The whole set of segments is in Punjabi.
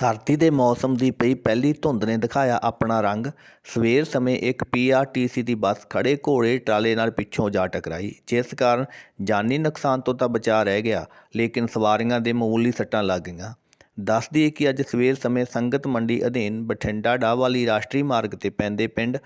ਸਰਦੀ ਦੇ ਮੌਸਮ ਦੀ ਪਈ ਪਹਿਲੀ ਧੁੰਦ ਨੇ ਦਿਖਾਇਆ ਆਪਣਾ ਰੰਗ। ਸਵੇਰ ਸਮੇਂ ਇੱਕ ਪੀਆਰਟੀਸੀ ਦੀ ਬੱਸ ਖੜ੍ਹੇ ਘੋੜੇ ਟਰਾਲੇ ਨਾਲ ਪਿੱਛੋਂ ਜਾ ਟਕਰਾਈ। ਜਿਸ ਕਾਰਨ ਜਾਨੀ ਨੁਕਸਾਨ ਤੋਂ ਤਾਂ ਬਚਾ ਰਹਿ ਗਿਆ, ਲੇਕਿਨ ਸਵਾਰੀਆਂ ਦੇ ਮਾਮੂਲੀ ਸੱਟਾਂ ਲੱਗ ਗਈਆਂ। ਦੱਸ ਦਈਏ ਕਿ ਅੱਜ ਸਵੇਰ ਸਮੇਂ ਸੰਗਤ ਮੰਡੀ ਅਧੀਨ ਬਠਿੰਡਾ ਡਾਹਵਾਲੀ ਰਾਸ਼ਟਰੀ ਮਾਰਗ ਤੇ ਪੈਂਦੇ ਪਿੰਡ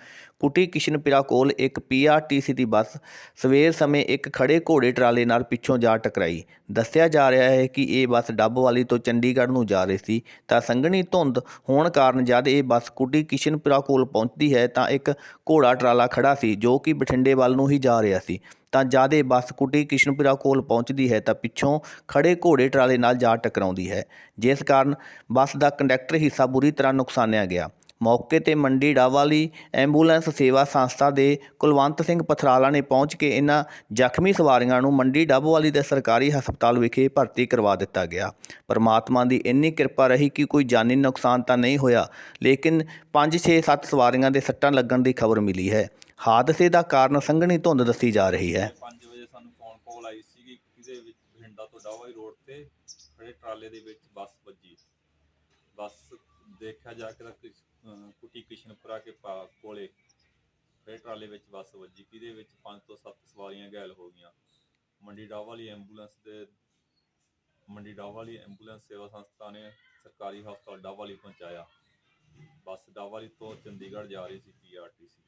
ਕੁਟੀ ਕਿਸ਼ਨਪਿਰਾ ਕੋਲ ਇੱਕ ਪੀਆਰਟੀਸੀ ਦੀ ਬੱਸ ਸਵੇਰ ਸਮੇਂ ਇੱਕ ਖੜੇ ਘੋੜੇ ਟਰਾਲੇ ਨਾਲ ਪਿੱਛੋਂ ਜਾ ਟਕਰਾਈ। ਦੱਸਿਆ ਜਾ ਰਿਹਾ ਹੈ ਕਿ ਇਹ ਬੱਸ ਡੱਬਵਾਲੀ ਤੋਂ ਚੰਡੀਗੜ੍ਹ ਨੂੰ ਜਾ ਰਹੀ ਸੀ। ਤਾਂ ਸੰਘਣੀ ਧੁੰਦ ਹੋਣ ਕਾਰਨ ਜਦ ਇਹ ਬੱਸ ਕੁਟੀ ਕਿਸ਼ਨਪੁਰਾ ਕੋਲ ਪਹੁੰਚਦੀ ਹੈ ਤਾਂ ਇੱਕ ਘੋੜਾ ਟਰਾਲਾ ਖੜਾ ਸੀ, ਜੋ ਕਿ ਬਠਿੰਡੇ ਵੱਲ ਨੂੰ ਹੀ ਜਾ ਰਿਹਾ ਸੀ। ਤਾਂ ਜਦ ਇਹ ਬੱਸ ਕੁਟੀ ਕਿਸ਼ਨਪੁਰਾ ਕੋਲ ਪਹੁੰਚਦੀ ਹੈ ਤਾਂ ਪਿੱਛੋਂ ਖੜੇ ਘੋੜੇ ਟਰਾਲੇ ਨਾਲ ਜਾ ਟਕਰਾਉਂਦੀ ਹੈ। ਜਿਸ ਕਾਰਨ ਬੱਸ ਦਾ ਕੰਡਕਟਰ ਹਿੱਸਾ ਬੁਰੀ ਤਰ੍ਹਾਂ ਨੁਕਸਾਨਿਆ ਗਿਆ। ਮੌਕੇ ਤੇ ਮੰਡੀ ਡਾਵਾਲੀ ਐਂਬੂਲੈਂਸ ਸੇਵਾ ਸੰਸਥਾ ਦੇ ਕੁਲਵੰਤ ਸਿੰਘ ਪਥਰਾਲਾ ਨੇ ਪਹੁੰਚ ਕੇ ਇਹਨਾਂ ਜ਼ਖਮੀ ਸਵਾਰੀਆਂ ਨੂੰ ਮੰਡੀ ਡੱਬਵਾਲੀ ਦੇ ਸਰਕਾਰੀ ਹਸਪਤਾਲ ਵਿਖੇ ਭਰਤੀ ਕਰਵਾ ਦਿੱਤਾ ਗਿਆ। ਪਰਮਾਤਮਾ ਦੀ ਇੰਨੀ ਕਿਰਪਾ ਰਹੀ ਕਿ ਕੋਈ ਜਾਨੀ ਨੁਕਸਾਨ ਤਾਂ ਨਹੀਂ ਹੋਇਆ, ਲੇਕਿਨ 5 6 7 ਸਵਾਰੀਆਂ ਦੇ ਸੱਟਾਂ ਲੱਗਣ ਦੀ ਖਬਰ ਮਿਲੀ ਹੈ। ਹਾਦਸੇ ਦਾ ਕਾਰਨ ਸੰਘਣੀ ਧੁੰਦ ਦੱਸੀ ਜਾ ਰਹੀ ਹੈ। 5 ਵਜੇ ਸਾਨੂੰ ਫੋਨ ਕਾਲ ਆਈ ਸੀਗੀ ਕਿ ਬਠਿੰਡਾ ਤੋਂ ਡਾਵਾਈ ਰੋਡ ਤੇ ਖੜੇ ਟਰਾਲੇ ਦੇ ਵਿੱਚ ਬੱਸ ਵੱਜੀ। ਬੱਸ ਦੇਖਿਆ ਜਾ ਕੇ ਤਾਂ ਕਿਸ- ਅਹ, ਕੁਟੀ ਕਿਸ਼ਨਪੁਰਾ ਕੇ ਪਾ- ਕੋਲੇ ਖੜੇ ਟਰਾਲੇ ਵਿੱਚ ਬੱਸ ਵੱਜੀ ਜਿਹਦੇ ਵਿੱਚ 5 ਤੋਂ 7 ਸਵਾਰੀਆਂ ਘਾਇਲ ਹੋ ਗਈਆਂ। ਮੰਡੀ ਡਾਵਾਲੀ ਐਂਬੂਲੈਂਸ ਦੇ, ਮੰਡੀ ਡਾਵਾਲੀ ਐਂਬੂਲੈਂਸ ਸੇਵਾ ਸੰਸਥਾ ਨੇ ਸਰਕਾਰੀ ਹਸਪਤਾਲ ਡਾਵਾਲੀ ਪਹੁੰਚਾਇਆ। ਬੱਸ ਡਾਵਾਲੀ ਤੋਂ ਚੰਡੀਗੜ੍ਹ ਜਾ ਰਹੀ ਸੀ ਪੀਆਰਟੀਸੀ